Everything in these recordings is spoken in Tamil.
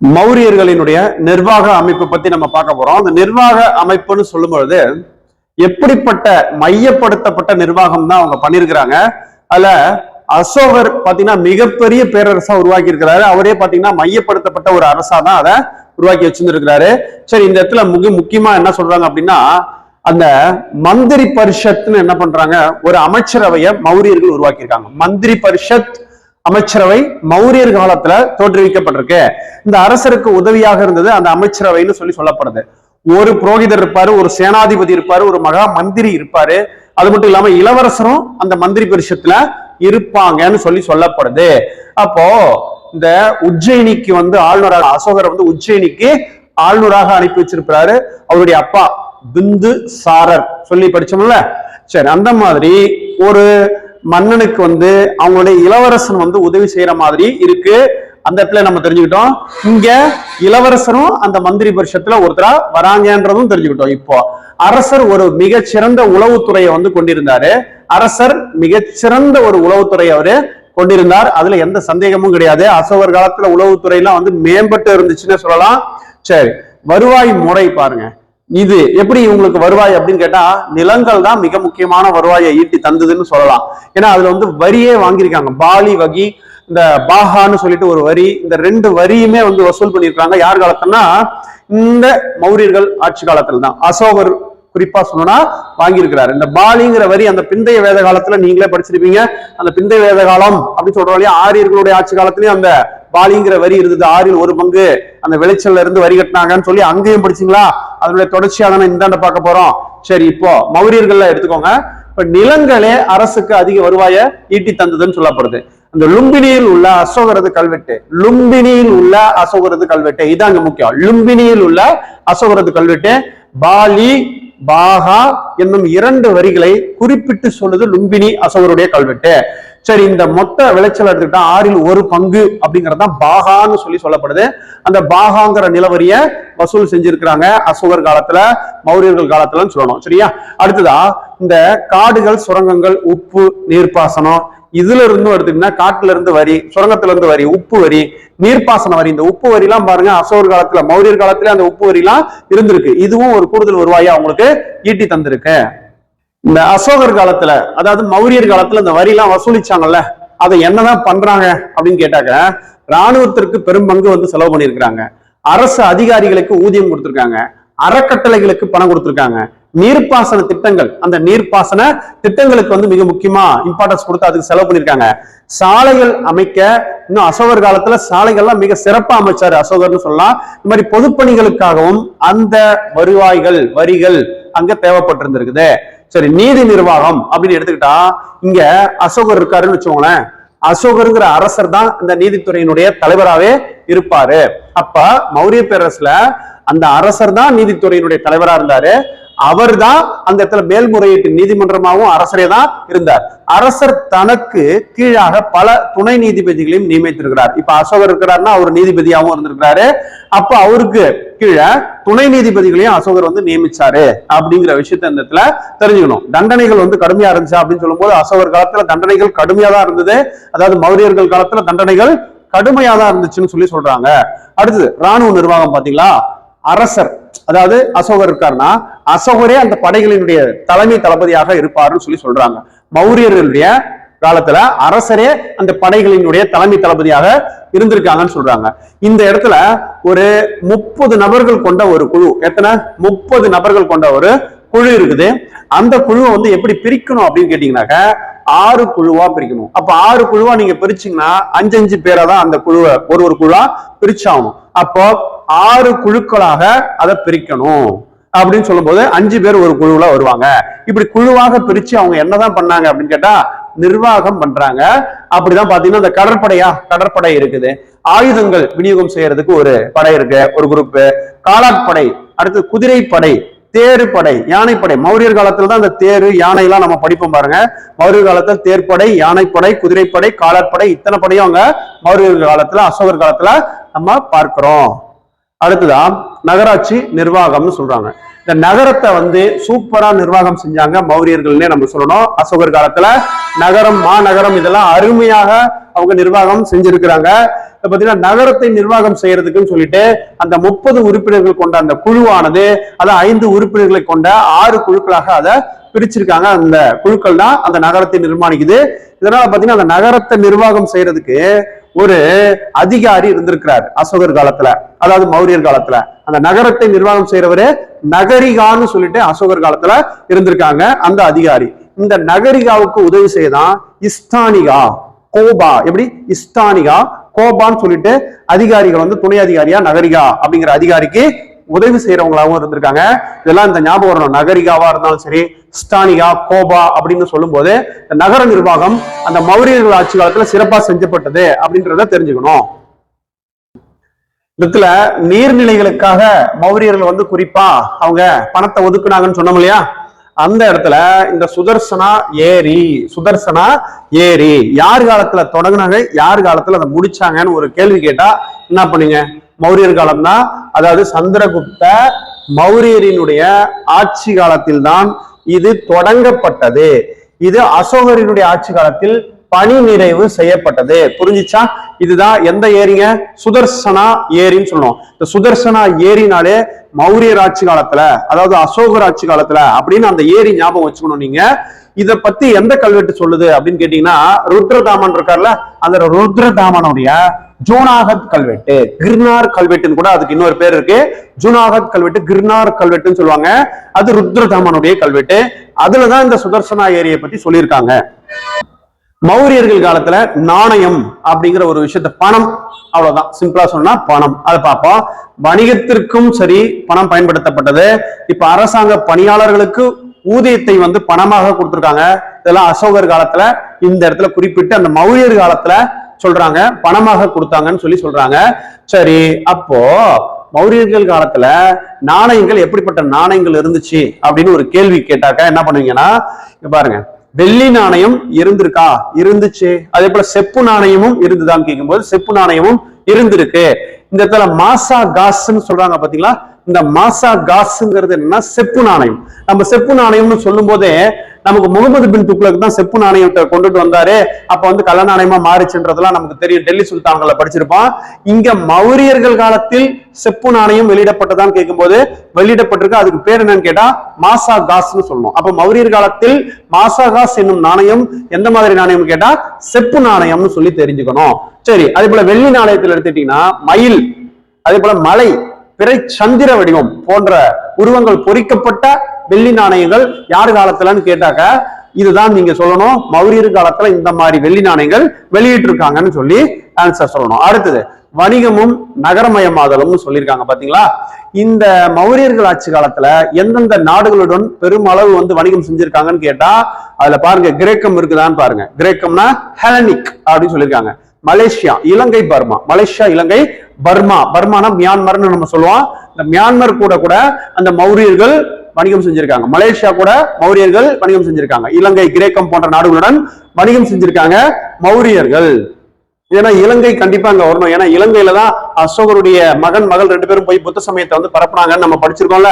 மௌரியர்களினுடைய நிர்வாக அமைப்பு பத்தி நம்ம பார்க்க போறோம். அந்த நிர்வாக அமைப்புன்னு சொல்லும் பொழுது எப்படிப்பட்ட மையப்படுத்தப்பட்ட நிர்வாகம் தான் அவங்க பண்ணியிருக்கிறாங்க அதுல அசோகர் பாத்தீங்கன்னா மிகப்பெரிய பேரரசா உருவாக்கி இருக்கிறாரு அவரே பாத்தீங்கன்னா மையப்படுத்தப்பட்ட ஒரு அரசா தான் அதை உருவாக்கி வச்சிருந்திருக்கிறாரு. சரி இந்த இடத்துல முக முக்கியமா என்ன சொல்றாங்க அப்படின்னா அந்த மந்திரி பரிஷத்னு என்ன பண்றாங்க? ஒரு அமைச்சரவையை மௌரியர்கள் உருவாக்கியிருக்காங்க. மந்திரி பரிஷத் அமைச்சரவை மௌரியர் காலத்துல தோற்றுவிக்கப்பட்டிருக்கு. இந்த அரசருக்கு உதவியாக இருந்தது அந்த அமைச்சரவைன்னு சொல்லி சொல்லப்படுது. ஒரு புரோகிதர் இருப்பாரு ஒரு சேனாதிபதி இருப்பாரு ஒரு மகா மந்திரி இருப்பாரு. அது மட்டும் இல்லாம இளவரசரும் அந்த மந்திரி பரிஷத்துல இருப்பாங்கன்னு சொல்லி சொல்லப்படுது. அப்போ இந்த உஜ்ஜயினிக்கு வந்து ஆளுநராக அசோகர் வந்து உஜ்ஜயினிக்கு ஆளுநராக அனுப்பி வச்சிருப்பாரு அவருடைய அப்பா பிந்து சாரர் சொல்லி படிச்சோம்ல? சரி அந்த மாதிரி ஒரு மன்னனுக்கு வந்து அவங்களுடைய இளவரசன் வந்து உதவி செய்யற மாதிரி இருக்கு. அந்த இடத்துல நம்ம தெரிஞ்சுக்கிட்டோம். இங்க இளவரசரும் அந்த மந்திரி பரிஷத்துல ஒருத்தரா வராங்கன்றதும் தெரிஞ்சுக்கிட்டோம் இப்போ. அரசர் ஒரு மிகச்சிறந்த உளவுத்துறையை வந்து கொண்டிருந்தாரு. அரசர் மிகச்சிறந்த ஒரு உளவுத்துறையை அவரு கொண்டிருந்தார். அதுல எந்த சந்தேகமும் கிடையாது. அசோகர் காலத்துல உளவுத்துறை எல்லாம் வந்து மேம்பட்டு இருந்துச்சுன்னு சொல்லலாம். சரி வருவாய் முறை பாருங்க. இது எப்படி இவங்களுக்கு வருவாய் அப்படின்னு கேட்டா நிலங்கள் தான் மிக முக்கியமான வருவாயை ஈட்டி தந்ததுன்னு சொல்லலாம். ஏன்னா அதுல வந்து வரியே வாங்கியிருக்காங்க. பாலி வகி இந்த பாகான்னு சொல்லிட்டு ஒரு வரி இந்த ரெண்டு வரியுமே வந்து வசூல் பண்ணியிருக்காங்க. யார் காலத்துலன்னா இந்த மௌரியர்கள் ஆட்சி காலத்துல தான் அசோகர் குறிப்பா சொல்லணும்னா வாங்கியிருக்கிறாரு. இந்த பாலிங்கிற வரி அந்த பிந்தைய வேத காலத்துல நீங்களே படிச்சிருப்பீங்க. அந்த பிந்தைய வேத காலம் அப்படின்னு சொல்றோம் இல்லையா ஆரியர்களுடைய ஆட்சி காலத்திலயும் அந்த பாலிங்கிற வரி இருந்தது. ஆறில் ஒரு பங்கு. அந்த விளைச்சல்ல இருந்து வரி கட்டினாங்கன்னு சொல்லி அங்கேயும் படிச்சீங்களா? அதனுடைய தொடர்ச்சியாக இந்தாண்ட பார்க்க போறோம். சரி இப்போ மௌரியர்கள்ல எடுத்துக்கோங்க. இப்ப நிலங்களே அரசுக்கு அதிக வருவாயை ஈட்டி தந்ததுன்னு சொல்லப்படுது. அந்த லும்பினியில் உள்ள அசோகரது கல்வெட்டு. லும்பினியில் உள்ள அசோகரது கல்வெட்டு. இதாங்க முக்கியம். லும்பினியில் உள்ள அசோகரது கல்வெட்டு. பாலி பாகா என்னும் இரண்டு வரிகளை குறிப்பிட்டு சொல்லுது லும்பினி அசோகருடைய கல்வெட்டு. சரி இந்த மொத்த விளைச்சல் எடுத்துக்கிட்டா ஆறில் ஒரு பங்கு அப்படிங்கிறது தான் பாகான்னு சொல்லி சொல்லப்படுது. அந்த பாகாங்கிற நிலவரிய வசூல் செஞ்சிருக்கிறாங்க அசோகர் காலத்துல மௌரியர்கள் காலத்துலன்னு சொல்லணும். சரியா? அடுத்ததா இந்த காடுகள் சுரங்கங்கள் உப்பு நீர்ப்பாசனம் இதுல இருந்தும் எடுத்துக்கிட்டா காட்டுல இருந்து வரி சுரங்கத்துல இருந்து வரி உப்பு வரி நீர்ப்பாசன வரி. இந்த உப்பு வரி எல்லாம் பாருங்க அசோகர் காலத்துல மௌரியர் காலத்துல அந்த உப்பு வரி எல்லாம் இருந்திருக்கு. இதுவும் ஒரு கூடுதல் வருவாயா அவங்களுக்கு ஈட்டி தந்திருக்கு. இந்த அசோகர் காலத்துல அதாவது மௌரியர் காலத்துல இந்த வரி எல்லாம் வசூலிச்சாங்கல்ல அதை என்னதான் பண்றாங்க அப்படின்னு கேட்டாக்க ராணுவத்திற்கு பெரும் பங்கு வந்து செலவு பண்ணியிருக்கிறாங்க. அரசு அதிகாரிகளுக்கு ஊதியம் கொடுத்திருக்காங்க. அறக்கட்டளைகளுக்கு பணம் கொடுத்திருக்காங்க. நீர்ப்பாசன திட்டங்கள் அந்த நீர்ப்பாசன திட்டங்களுக்கு வந்து மிக முக்கியமா இம்பார்ட்டன்ஸ் கொடுத்து அதுக்கு செலவு பண்ணியிருக்காங்க. சாலைகள் அமைக்க இன்னும் அசோகர் காலத்துல சாலைகள்லாம் மிக சிறப்பா அமைச்சாரு அசோகர்னு சொல்லலாம். இந்த மாதிரி பொதுப்பணிகளுக்காகவும் அந்த வருவாய்கள் வரிகள் அங்க தேவைப்பட்டிருந்திருக்குது. சரி நீதி நிர்வாகம் அப்படின்னு எடுத்துக்கிட்டா இங்க அசோகர் இருக்காருன்னு வச்சுக்கோங்களேன். அசோகருங்கிற அரசர் தான் இந்த நீதித்துறையினுடைய தலைவராகவே இருப்பாரு. அப்ப மௌரிய பேரரசுல அந்த அரசர் தான் நீதித்துறையினுடைய தலைவரா இருந்தாரு. அவர் தான் அந்த இடத்துல மேல்முறையீட்டு நீதிமன்றமாகவும் அரசரே தான் இருந்தார். அரசர் தனக்கு கீழாக பல துணை நீதிபதிகளையும் நியமித்திருக்கிறார். இப்ப அசோகர் இருக்கிறாருன்னா அவர் நீதிபதியாகவும் இருந்திருக்கிறாரு. அப்ப அவருக்கு கீழே துணை நீதிபதிகளையும் அசோகர் வந்து நியமிச்சாரு அப்படிங்கிற விஷயத்த இந்த இடத்துல தெரிஞ்சுக்கணும். தண்டனைகள் வந்து கடுமையா இருந்துச்சு அப்படின்னு சொல்லும்போது அசோகர் காலத்துல தண்டனைகள் கடுமையா தான் இருந்தது. அதாவது மௌரியர்கள் காலத்துல தண்டனைகள் கடுமையா தான் இருந்துச்சுன்னு சொல்லி சொல்றாங்க. அடுத்தது ராணுவ நிர்வாகம் பாத்தீங்களா? அரசர் அதாவது அசோகர் இருக்காருன்னா அசோகரே அந்த படைகளினுடைய தலைமை தளபதியாக இருப்பாருன்னு சொல்லி சொல்றாங்க. மௌரியர்களுடைய காலத்துல அரசரே அந்த படைகளினுடைய தலைமை தளபதியாக இருந்திருக்காங்கன்னு சொல்றாங்க. இந்த இடத்துல ஒரு முப்பது நபர்கள் கொண்ட ஒரு குழு எத்தனை? முப்பது நபர்கள் கொண்ட ஒரு குழு இருக்குது. அந்த குழுவை வந்து எப்படி பிரிக்கணும் அப்படின்னு கேட்டீங்கன்னாக்க ஆறு குழுவா பிரிக்கணும். அப்ப ஆறு குழுவா நீங்க பிரிச்சீங்கன்னா அஞ்சு அஞ்சு பேரா தான் அந்த குழுவை ஒரு ஒரு குழுவா பிரிச்சாகணும். அப்போ ஆறு குழுக்களாக அதை பிரிக்கணும். அப்படின்னு சொல்லும்போது அஞ்சு பேர் ஒரு குழுவுல வருவாங்க. இப்படி குழுவாக பிரிச்சு அவங்க என்னதான் பண்ணாங்க அப்படின்னு கேட்டா நிர்வாகம் பண்றாங்க. அப்படிதான் பாத்தீங்கன்னா இந்த கடற்படையா கடற்படை இருக்குது. ஆயுதங்கள் விநியோகம் செய்யறதுக்கு ஒரு படை இருக்கு ஒரு குரூப் காலாட்படை அடுத்து குதிரைப்படை தேரு படை யானைப்படை. மௌரியர் காலத்துல தான் அந்த தேரு யானை எல்லாம் நம்ம படிப்போம் பாருங்க. மௌரியர் காலத்துல தேர்ப்படை யானைப்படை குதிரைப்படை காலாட்படை இத்தனை படையும் அவங்க மௌரியர் காலத்துல அசோகர் காலத்துல நம்ம பார்க்கிறோம். அடுத்ததான் நகராட்சி நிர்வாகம்னு சொல்றாங்க. இந்த நகரத்தை வந்து சூப்பரா நிர்வாகம் செஞ்சாங்க மௌரியர்கள்னே நம்ம சொல்லணும். அசோகர் காலத்துல நகரம் மாநகரம் இதெல்லாம் அருமையாக அவங்க நிர்வாகம் செஞ்சிருக்கிறாங்க. இப்ப பாத்தீங்கன்னா நகரத்தை நிர்வாகம் செய்யறதுக்குன்னு சொல்லிட்டு அந்த முப்பது உறுப்பினர்கள் கொண்ட அந்த குழுவானது அதான் ஐந்து உறுப்பினர்களை கொண்ட ஆறு குழுக்களாக அதை பிரிச்சிருக்காங்க. அந்த குழுக்கள் தான் அந்த நகரத்தை நிர்மாணிக்குது. இதனால பாத்தீங்கன்னா அந்த நகரத்தை நிர்வாகம் செய்யறதுக்கு ஒரு அதிகாரி இருந்திருக்கிறார் அசோகர் காலத்துல. அதாவது மௌரியர் காலத்துல. அந்த நகரத்தை நிர்வாகம் செய்யறவரு நகரிகான்னு சொல்லிட்டு அசோகர் காலத்துல இருந்திருக்காங்க அந்த அதிகாரி. இந்த நகரிகாவுக்கு உதவி செய்யதான் இஸ்தானிகா கோபா. எப்படி? இஸ்தானிகா கோபான்னு சொல்லிட்டு அதிகாரிகள் வந்து துணை அதிகாரியா நகரிகா அப்படிங்கிற அதிகாரிக்கு உதவி செய்யறவங்களாகவும் இருந்திருக்காங்க. இதெல்லாம் இந்த ஞாபகம் வரணும். நகரிகாவா இருந்தாலும் சரி ஸ்டானிகா கோபா அப்படின்னு சொல்லும்போது இந்த நகர நிர்வாகம் அந்த மௌரியர்கள் ஆட்சி காலத்துல சிறப்பா செஞ்சப்பட்டது அப்படின்றத தெரிஞ்சுக்கணும். இதுல நீர்நிலைகளுக்காக மௌரியர்கள் வந்து குறிப்பா அவங்க பணத்தை ஒதுக்குனாங்கன்னு சொன்னோம் இல்லையா? அந்த இடத்துல இந்த சுதர்சனா ஏரி சுதர்சனா ஏரி யார் காலத்துல தொடங்கினாங்க யார் காலத்துல அதை முடிச்சாங்கன்னு ஒரு கேள்வி கேட்டா என்ன பண்ணீங்க மௌரியர் காலம் தான் அதாவது சந்திரகுப்த மௌரியரினுடைய ஆட்சி காலத்தில் தான் இது தொடங்கப்பட்டது. இது அசோகரினுடைய ஆட்சி காலத்தில் பணி நிறைவு செய்யப்பட்டது. புரிஞ்சிச்சா? இதுதான் எந்த ஏரிங்க? சுதர்சனா ஏரின்னு சொல்லுவோம். இந்த சுதர்சனா ஏரினாலே மௌரியர் ஆட்சி காலத்துல அதாவது அசோகர் ஆட்சி காலத்துல அப்படின்னு அந்த ஏரி ஞாபகம் வச்சுக்கணும் நீங்க. இத பத்தி எந்த கல்வெட்டு சொல்லுது அப்படின்னு கேட்டீங்கன்னா ருத்ரதாமன் இருக்கார்ல அந்த ருத்ரதாமனுடைய ஜூனாகத் கல்வெட்டு. கிர்னார் கல்வெட்டுன்னு கூட அதுக்கு இன்னொரு பேர் இருக்கு. ஜூனாகத் கல்வெட்டு கிர்னார் கல்வெட்டுன்னு சொல்லுவாங்க. அது ருத்ரதாமனுடைய கல்வெட்டு. அதுலதான் இந்த சுதர்சனா ஏரியை பத்தி சொல்லியிருக்காங்க. மௌரியர்கள் காலத்துல நாணயம் அப்படிங்கிற ஒரு விஷயத்த பணம் அவ்வளவுதான். சிம்பிளா சொன்னா பணம். அதை பார்ப்போம். வணிகத்திற்கும் சரி பணம் பயன்படுத்தப்பட்டது. இப்ப அரசாங்க பணியாளர்களுக்கு ஊதியத்தை வந்து பணமாக கொடுத்துருக்காங்க. இதெல்லாம் அசோகர் காலத்துல இந்த இடத்துல குறிப்பிட்டு அந்த மௌரியர் காலத்துல சொல்றாங்க பணமாக கொடுத்தாங்கன்னு சொல்லி சொல்றாங்க. சரி அப்போ மௌரியர்கள் காலத்துல நாணயங்கள் எப்படிப்பட்ட நாணயங்கள் இருந்துச்சு அப்படின்னு ஒரு கேள்வி கேட்டாக்கா என்ன பண்ணுவீங்கன்னா பாருங்க வெள்ளி நாணயம் இருந்திருக்கா? இருந்துச்சு. அதே போல செப்பு நாணயமும் இருந்துதான் கேட்கும்போது செப்பு நாணயமும் இருந்திருக்கு. இந்த இடத்துல மாசா காசுன்னு சொல்றாங்க பாத்தீங்களா? இந்த மாசா காசுங்கிறது என்னன்னா செப்பு நாணயம். நம்ம செப்பு நாணயம்னு சொல்லும் போதே நமக்கு முகமது பின் துக்ளக் தான் செப்பு நாணயத்தை கொண்டுட்டு வந்தாரு. அப்ப வந்து கள்ள நாணயமா மாறிச்சுன்றதெல்லாம் நமக்கு தெரியும். டெல்லி சுல்தான்களை படிச்சிருப்போம். இங்க மௌரியர்கள் காலத்தில் செப்பு நாணயம் வெளியிடப்பட்டதான்னு கேட்கும்போது வெளியிடப்பட்டிருக்கு. அதுக்கு பேர் என்னன்னு கேட்டா மாசா காஸ்னு சொல்லணும். அப்ப மௌரியர் காலத்தில் மாசா காஸ் என்னும் நாணயம் எந்த மாதிரி நாணயம் கேட்டா செப்பு நாணயம்னு சொல்லி தெரிஞ்சுக்கணும். சரி அதே போல வெள்ளி நாணயத்தில் எடுத்துட்டீங்கன்னா மயில் அதே போல மலை பிறை சந்திர வடிவம் போன்ற உருவங்கள் பொறிக்கப்பட்ட வெள்ளி நாணயங்கள் யார் காலத்துலன்னு கேட்டாக்க இதுதான் நீங்க சொல்லணும். மௌரியர் காலத்துல இந்த மாதிரி வெள்ளி நாணயங்கள் வெளியிட்டிருக்காங்கன்னு சொல்லி ஆன்சர் சொல்லணும். அடுத்தது வணிகமும் நகரமயமாதலும் சொல்லியிருக்காங்க பாத்தீங்களா? இந்த மௌரியர்கள் ஆட்சி காலத்துல எந்தெந்த நாடுகளுடன் பெருமளவு வந்து வணிகம் செஞ்சிருக்காங்கன்னு கேட்டா அதுல பாருங்க கிரேக்கம் இருக்குதான்னு பாருங்க. கிரேக்கம்னா ஹெலனிக் அப்படின்னு சொல்லியிருக்காங்க. Malaysia Ilangai Burma. Malaysia Ilangai Burma. பர்மானா மியான்மர்னு நம்ம சொல்லுவோம். இந்த மியான்மர் கூட கூட அந்த மௌரியர்கள் வணிகம் செஞ்சிருக்காங்க. மலேசியா கூட மௌரியர்கள் வணிகம் செஞ்சிருக்காங்க. இலங்கை கிரேக்கம் போன்ற நாடுகளுடன் வணிகம் செஞ்சிருக்காங்க மௌரியர்கள். ஏன்னா இலங்கை கண்டிப்பா அங்க வரணும். ஏன்னா இலங்கையில தான் அசோகருடைய மகன் மகள் ரெண்டு பேரும் போய் புத்த சமயத்தை வந்து பரப்புனாங்கன்னு நம்ம படிச்சிருக்கோம்ல.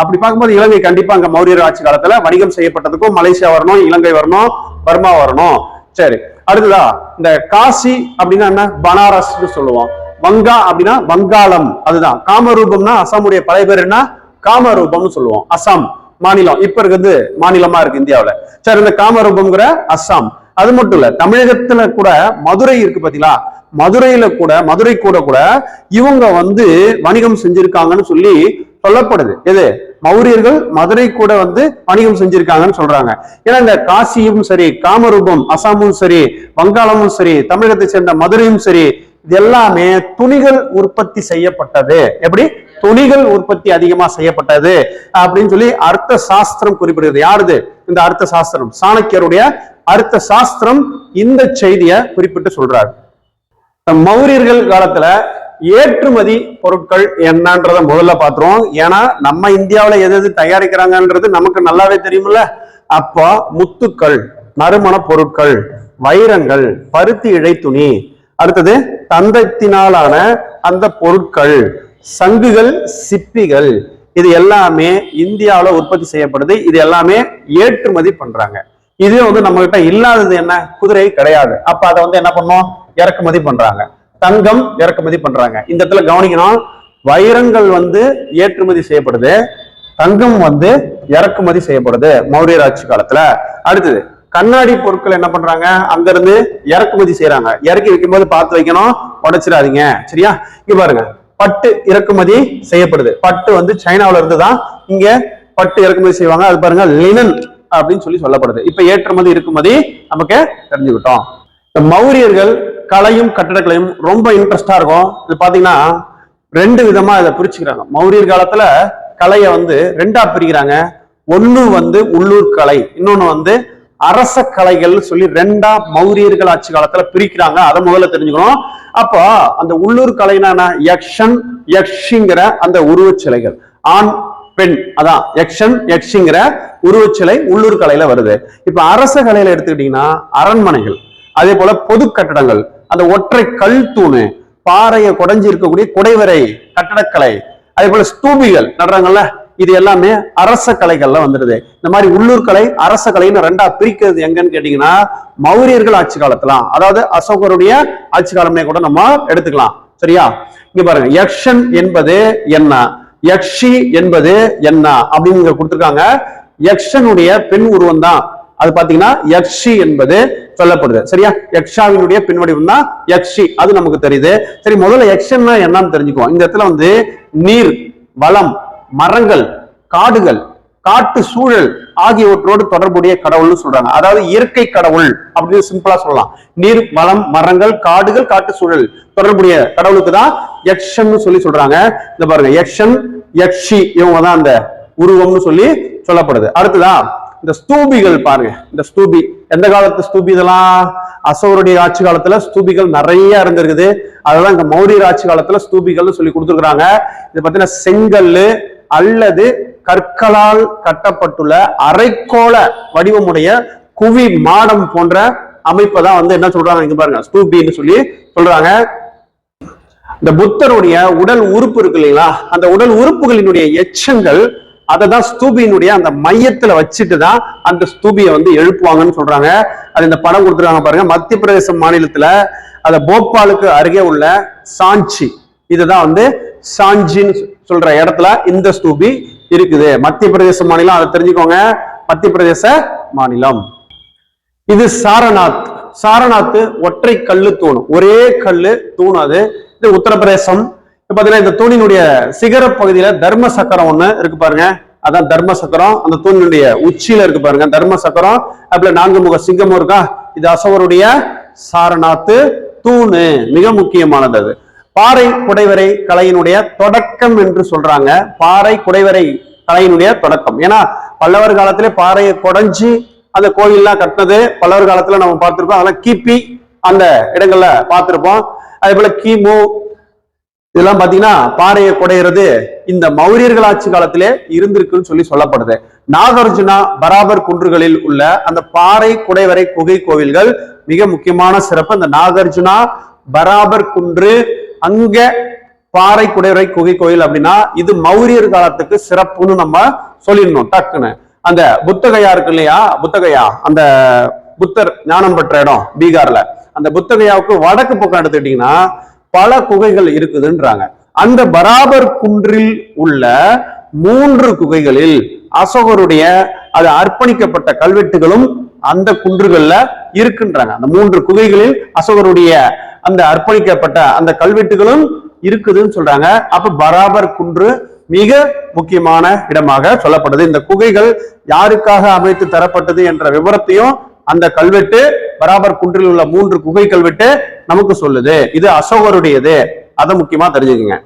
அப்படி பார்க்கும்போது இலங்கை கண்டிப்பா அங்க மௌரியர் ஆட்சி காலத்துல வணிகம் செய்யப்பட்டதுக்கும் மலேசியா வரணும் இலங்கை வரணும் பர்மா வரணும். சரி அடுத்ததா இந்த காசி அப்படின்னா என்ன? பனாரஸ்னு சொல்லுவோம். வங்கா அப்படின்னா வங்காளம் அதுதான். காமரூபம்னா அசாமுடைய பழைய பேர் என்ன? காமரூபம்னு சொல்லுவோம். அசாம் மாநிலம். இப்ப இருக்குது மாநிலமா இருக்கு இந்தியாவில. சரி இந்த காமரூபம்ங்கிற அஸ்ஸாம் அது மட்டும் இல்ல தமிழகத்துல கூட மதுரை இருக்கு பாத்தீங்களா? மதுரையில கூட மதுரை கூட கூட இவங்க வந்து வணிகம் செஞ்சிருக்காங்கன்னு சொல்லி சொல்லப்படுது. எது? மௌரியர்கள் மதுரை கூட வந்து வணிகம் செஞ்சிருக்காங்கன்னு சொல்றாங்க. ஏன்னா இந்த காசியும் சரி காமரூபம் அசாமும் சரி வங்காளமும் சரி தமிழகத்தை சேர்ந்த மதுரையும் சரி இது எல்லாமே துணிகள் உற்பத்தி செய்யப்பட்டது. எப்படி? துணிகள் உற்பத்தி அதிகமா செய்யப்பட்டது அப்படின்னு சொல்லி அர்த்த சாஸ்திரம் குறிப்பிடுகிறது. யாருது? இந்த அர்த்த சாஸ்திரம். சாணக்கியருடைய அர்த்த சாஸ்திரம் இந்த செய்தியை குறிப்பிட்டு சொல்றாரு. மௌரியர்கள் காலத்துல ஏற்றுமதி பொருட்கள் என்னன்றதை முதல்ல பார்த்துருவோம். ஏன்னா நம்ம இந்தியாவுல எது எது தயாரிக்கிறாங்கன்றது நமக்கு நல்லாவே தெரியுமில்ல அப்போ முத்துக்கள் நறுமண பொருட்கள் வைரங்கள் பருத்தி இழை துணி அடுத்தது தந்தத்தினாலான அந்த பொருட்கள். சங்குகள் சிப்பிகள் இது எல்லாமே இந்தியாவில் உற்பத்தி செய்யப்படுது. இது எல்லாமே ஏற்றுமதி பண்றாங்க. இதே வந்து நம்ம கிட்ட இல்லாதது என்ன? குதிரை கிடையாது. அப்ப அதை வந்து என்ன பண்ணோம் இறக்குமதி பண்றாங்க. தங்கம் இறக்குமதி பண்றாங்க. இந்த இடத்துல கவனிக்கணும். வைரங்கள் வந்து ஏற்றுமதி செய்யப்படுது. தங்கம் வந்து இறக்குமதி செய்யப்படுது மௌரியர் ஆட்சி காலத்துல. அடுத்தது கண்ணாடி பொருட்கள் என்ன பண்றாங்க? அங்க இருந்து இறக்குமதி செய்யறாங்க. இறக்கி வைக்கும்போது பார்த்து வைக்கணும். உடைச்சிடாதீங்க. சரியா? இங்க பாருங்க. பட்டு இறக்குமதி செய்யப்படுது. பட்டு வந்து சைனாவில இருந்து தான் இங்க பட்டு இறக்குமதி செய்வாங்க. அது பாருங்க லினன் அப்படின்னு சொல்லி சொல்லப்படுது. இப்ப ஏற்றுமதி இறக்குமதி நமக்கு தெரிஞ்சுக்கிட்டோம். இந்த மௌரியர்கள் கலையும் கட்டடக்கலையும் ரொம்ப இன்ட்ரெஸ்டா இருக்கும். இது பாத்தீங்கன்னா ரெண்டு விதமா இதை பிரிச்சுக்கிறாங்க. மௌரியர் காலத்துல கலையை வந்து ரெண்டா பிரிக்கிறாங்க. ஒன்னு வந்து உள்ளூர் கலை இன்னொன்னு வந்து அரச கலைகள் சொல்லி ரெண்டா மௌரியர்கள் ஆட்சி காலத்துல பிரிக்கிறாங்க. அதை முதல்ல தெரிஞ்சுக்கணும். அப்போ அந்த உள்ளூர் கலைனா யக்ஷன் யக்ஷிங்கிற அந்த உருவச்சிலைகள் ஆண் பெண். அதான் யக்ஷன் யக்ஷிங்கிற உருவச்சிலை உள்ளூர் கலையில வருது. இப்ப அரச கலையில எடுத்துக்கிட்டீங்கன்னா அரண்மனைகள். அதே போல பொது கட்டடங்கள். அந்த ஒற்றை கல் தூணு பாறையை குடைஞ்சி இருக்கக்கூடிய குடைவரை கட்டடக்கலை. அதே போல ஸ்தூபிகள். நடுறாங்கல்ல? இது எல்லாமே அரச கலைகள்லாம் வந்துடுது இந்த மாதிரி உள்ளூர் கலை அரச கலைன்னு ரெண்டா பிரிக்கிறது எங்கன்னு கேட்டீங்கன்னா மௌரியர்கள் ஆட்சி காலத்துல அதாவது அசோகருடைய ஆட்சி காலமே கூட நம்ம எடுத்துக்கலாம். சரியா? இங்க பாருங்க யக்ஷன் என்பது என்ன? யக்ஷி என்பது என்ன? அப்படின்னு கொடுத்துருக்காங்க. யக்ஷனுடைய பெண் உருவம் தான். அது பாத்தீங்கன்னா யக்ஷி என்பது சொல்லப்படுது. சரியா? யக்ஷாவினுடைய பின் வடிவம் தான் யக்ஷி. அது நமக்கு தெரியுது. சரி முதல்ல யக்ஷன்னா என்னன்னு தெரிஞ்சுக்குவோம். இந்த இடத்துல வந்து நீர் வளம் மரங்கள் காடுகள் காட்டு சூழல் ஆகியவற்றோடு தொடர்புடைய கடவுள்னு சொல்றாங்க. அதாவது இயற்கை கடவுள் அப்படின்னு சிம்பிளா சொல்லலாம். நீர் வளம் மரங்கள் காடுகள் காட்டு சூழல் தொடர்புடைய கடவுளுக்கு தான் யக்ஷன்னு சொல்லி சொல்றாங்க. இந்த பாருங்க. யக்ஷன் யக்ஷி இவங்க தான் அந்த உருவம்னு சொல்லி சொல்லப்படுது. அடுத்ததா இந்த ஸ்தூபிகள் பாருங்க. இந்த ஸ்தூபி எந்த காலத்து ஸ்தூபி இதெல்லாம்? அசோகருடைய ஆட்சி காலத்துல ஸ்தூபிகள் நிறைய இருந்திருக்குது. அதெல்லாம் இந்த மௌரியர் ஆட்சி காலத்துல ஸ்தூபிகள்னு சொல்லி கொடுத்துருக்காங்க இது பார்த்தீங்கன்னா செங்கல் அல்லது கற்களால் கட்டப்பட்டுள்ள அரைக்கோள வடிவமுடைய குவி மாடம் போன்ற அமைப்பை தான் வந்து என்ன சொல்றாங்க இங்க பாருங்க ஸ்தூபின்னு சொல்லி சொல்றாங்க. இந்த புத்தருடைய உடல் உறுப்பு இருக்கு இல்லைங்களா அந்த உடல் உறுப்புகளினுடைய எச்சங்கள் அதை தான் ஸ்தூபியினுடைய அந்த மையத்துல வச்சுட்டு தான் அந்த ஸ்தூபியை வந்து எழுப்புவாங்கன்னு சொல்றாங்க. அது இந்த படம் கொடுத்துருக்காங்க பாருங்க மத்திய பிரதேச மாநிலத்துல அந்த போபாலுக்கு அருகே உள்ள சாஞ்சி. இதுதான் வந்து சாஞ்சின்னு சொல்ற இடத்துல இந்த ஸ்தூபி இருக்குது. மத்திய பிரதேச மாநிலம் அதை தெரிஞ்சுக்கோங்க. மத்திய பிரதேச மாநிலம். இது சாரநாத். சாரநாத் ஒற்றை கல்லு தூண். ஒரே கல்லு தூண் அது. இது உத்தரப்பிரதேசம். பாத்தீங்கன்னா இந்த தூணினுடைய சிகர பகுதியில தர்ம சக்கரம் ஒண்ணு இருக்கு பாருங்க. அதான் தர்ம சக்கரம் அந்த தூணினுடைய உச்சியில இருக்கு பாருங்க. தர்ம சக்கரம் அதுல நான்கு முக சிங்கமும் இருக்கா? இது அசோகருடைய சாரநாத்து தூணு. மிக முக்கியமானது அது. பாறை குடைவரை கலையினுடைய தொடக்கம் என்று சொல்றாங்க. பாறை குடைவரை கலையினுடைய தொடக்கம். ஏன்னா பல்லவர் காலத்திலே பாறையை குடைஞ்சு அந்த கோயில்லாம் கட்டினது பல்லவர் காலத்துல நம்ம பார்த்திருக்கோம். அதெல்லாம் கிபி அந்த இடங்கள்ல பார்த்திருப்போம். அதே போல கிமு இதெல்லாம் பாத்தீங்கன்னா பாறையை குடையிறது இந்த மௌரியர்கள் ஆட்சி காலத்திலே இருந்திருக்குன்னு சொல்லி சொல்லப்படுது. நாகார்ஜுனா பராபர் குன்றுகளில் உள்ள அந்த பாறை குடைவரை குகை கோவில்கள் மிக முக்கியமான சிறப்பு. அந்த நாகார்ஜுனா பராபர் குன்று அங்க பாறை குடைவரை குகை கோயில் அப்படின்னா இது மௌரியர் காலத்துக்கு சிறப்புன்னு நம்ம சொல்லிடணும் டக்குன்னு. அந்த புத்தகையா இருக்கு இல்லையா? புத்தகையா? அந்த புத்தர் ஞானம் பெற்ற இடம் பீகார்ல. அந்த புத்தகையாவுக்கு வடக்கு பக்கம் எடுத்துக்கிட்டீங்கன்னா பல குகைகள் இருக்குதுன்றாங்க. அந்த பராபர் குன்றில் உள்ள மூன்று குகைகளில் அசோகருடைய அது அர்ப்பணிக்கப்பட்ட கல்வெட்டுகளும் அந்த குன்றுகள்ல இருக்குன்றாங்க. அந்த மூன்று குகைகளில் அசோகருடைய அந்த அர்ப்பணிக்கப்பட்ட அந்த கல்வெட்டுகளும் இருக்குதுன்னு சொல்றாங்க. அப்ப பராபர் குன்று மிக முக்கியமான இடமாக சொல்லப்படுது. இந்த குகைகள் யாருக்காக அமைத்து தரப்பட்டது என்ற விவரத்தையும் அந்த கல்வெட்டு பராபர் குன்றில் உள்ள மூன்று குகை கல்வெட்டு நமக்கு சொல்லுது. இது அசோகருடையது. அதை முக்கியமா தெரிஞ்சுக்கங்க.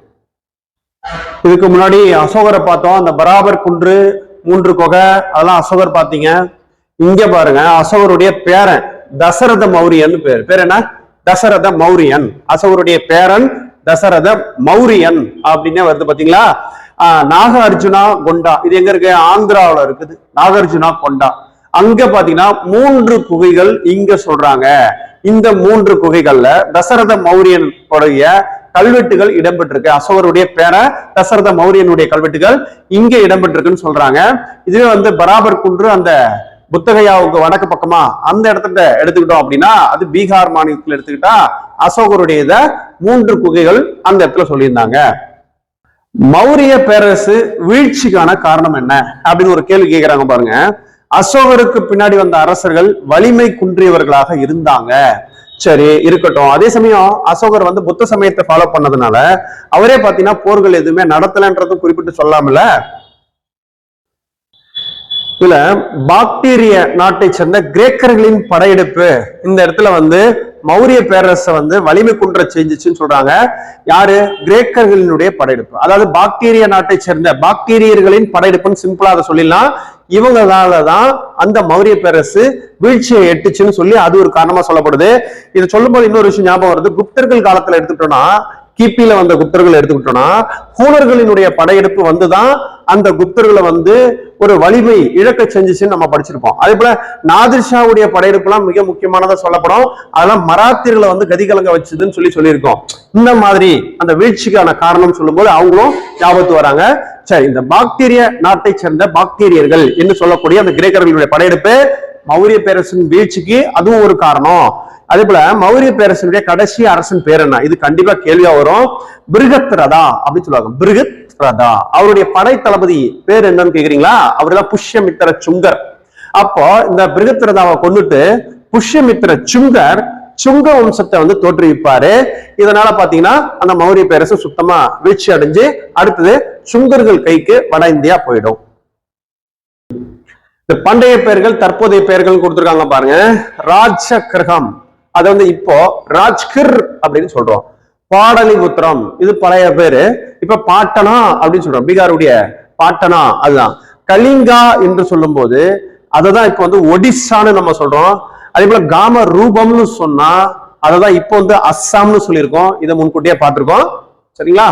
இதுக்கு முன்னாடி அசோகரை பார்த்தோம். அந்த பராபர் குன்று மூன்று குகை அதெல்லாம் அசோகர் பார்த்தீங்க. இங்க பாருங்க அசோகருடைய பேரன் தசரத மௌரியன்னு பேர். பேர் என்ன? தசரத மௌரியன். அசோகருடைய பேரன் தசரத மௌரியன் அப்படின்னே வருது பாத்தீங்களா? நாகார்ஜுனா நாக அர்ஜுனா கொண்டா. இது எங்க இருக்கு? ஆந்திராவில் இருக்குது. நாகார்ஜுனா கொண்டா. அங்க பாத்தீங்கன்னா மூன்று குகைகள் இங்க சொல்றாங்க. இந்த மூன்று குகைகள்ல தசரத மௌரியன் உடைய கல்வெட்டுகள் இடம்பெற்றிருக்கு. அசோகருடைய பேர தசரத மௌரியனுடைய கல்வெட்டுகள் இங்க இடம்பெற்றிருக்குன்னு சொல்றாங்க. இதுவே வந்து பராபர் குன்று அந்த புத்தகையாவுக்கு வடக்கு பக்கமா அந்த இடத்துல எடுத்துக்கிட்டோம் அப்படின்னா அது பீகார் மாநிலத்தில் எடுத்துக்கிட்டா அசோகருடைய இதை மூன்று குகைகள் அந்த இடத்துல சொல்லியிருந்தாங்க. மௌரிய பேரரசு வீழ்ச்சிக்கான காரணம் என்ன? அப்படின்னு ஒரு கேள்வி கேட்கிறாங்க பாருங்க. அசோகருக்கு பின்னாடி வந்த அரசர்கள் வலிமை குன்றியவர்களாக இருந்தாங்க. சரி இருக்கட்டும். அதே சமயம் அசோகர் வந்து புத்த சமயத்தை ஃபாலோ பண்ணதுனால அவரே பாத்தீங்கன்னா போர்கள் எதுவுமே நடத்தலைன்றதும் குறிப்பிட்டு சொல்லாமல இதுல பாக்டீரிய நாட்டை சேர்ந்த கிரேக்கர்களின் படையெடுப்பு. இந்த இடத்துல வந்து மௌரிய பேரரசை வந்து வலிமை குன்ற செஞ்சுச்சுன்னு சொல்றாங்க. யாரு? கிரேக்கர்களினுடைய படையெடுப்பு. அதாவது பாக்டீரிய நாட்டை சேர்ந்த பாக்டீரியர்களின் படையெடுப்புன்னு சிம்பிளா அதை சொல்லிடலாம். இவங்களால தான் அந்த மௌரிய பேரரசு வீழ்ச்சியை எட்டுச்சுன்னு சொல்லி அது ஒரு காரணமா சொல்லப்படுது. இது சொல்லும்போது இன்னொரு விஷயம் ஞாபகம் வருது. குப்தர்கள் காலத்துல எடுத்துட்டோம்னா கிபியில வந்த குப்தர்கள் எடுத்துக்கிட்டோம்னா ஹூனர்களினுடைய படையெடுப்பு வந்துதான் அந்த குப்தர்களை வந்து ஒரு வலிமை இழக்க செஞ்சுச்சுன்னு நம்ம படிச்சிருப்போம். அதே போல நாதிர்ஷாவுடைய படையெடுப்புலாம் மிக முக்கியமானதா சொல்லப்படும். அதெல்லாம் மராத்தியர்களை வந்து கதிகலங்க வச்சதுன்னு சொல்லி சொல்லியிருக்கோம். இந்த மாதிரி அந்த வீழ்ச்சிக்கான காரணம் சொல்லும்போது அவங்களும் ஞாபகத்து வராங்க. சரி இந்த பாக்டீரிய நாட்டை சேர்ந்த பாக்டீரியர்கள் என்று சொல்லக்கூடிய அந்த கிரேக்கர்களுடைய படையெடுப்பு மௌரிய பேரரசின் வீழ்ச்சிக்கு அதுவும் ஒரு காரணம். அதே போல மௌரிய பேரரசனுடைய கடைசி அரசன் பேர் என்ன? இது கண்டிப்பா கேள்வியா வரும். பிருகத் ரதா அப்படின்னு சொல்லுவாங்க. பிருகத் ரதா. அவருடைய படை தளபதி பேர் என்னன்னு கேக்குறீங்களா? அவர்தான் புஷ்யமித்திர சுங்கர். அப்போ இந்த பிருகத் ரதாவை கொண்டுட்டு புஷ்யமித்திர சுங்கர் சுங்க வம்சத்தை வந்து தோற்றுவிப்பாரு. இதனால பாத்தீங்கன்னா அந்த மௌரிய பேரரசு சுத்தமா வீழ்ச்சி அடைஞ்சு அடுத்தது சுங்கர்கள் கைக்கு வட இந்தியா போயிடும். பண்டைய பெயர்கள் தற்போதைய பெயர்கள் கொடுத்துருக்காங்க பாருங்க. ராஜ கிரகம் அது வந்து இப்போ ராஜ்கிர் அப்படின்னு சொல்றோம். பாடலிபுத்திரம். இது பழைய பேரு. இப்ப பாட்டனா அப்படின்னு சொல்றோம். பீகாருடைய பாட்டனா அதுதான். கலிங்கா என்று சொல்லும் போது அததான் இப்ப வந்து ஒடிசான்னு நம்ம சொல்றோம். அதே போல காம ரூபம்னு சொன்னா அததான் இப்போ வந்து அஸ்ஸாம்னு சொல்லியிருக்கோம். இதை முன்கூட்டியே பார்த்துருக்கோம். சரிங்களா?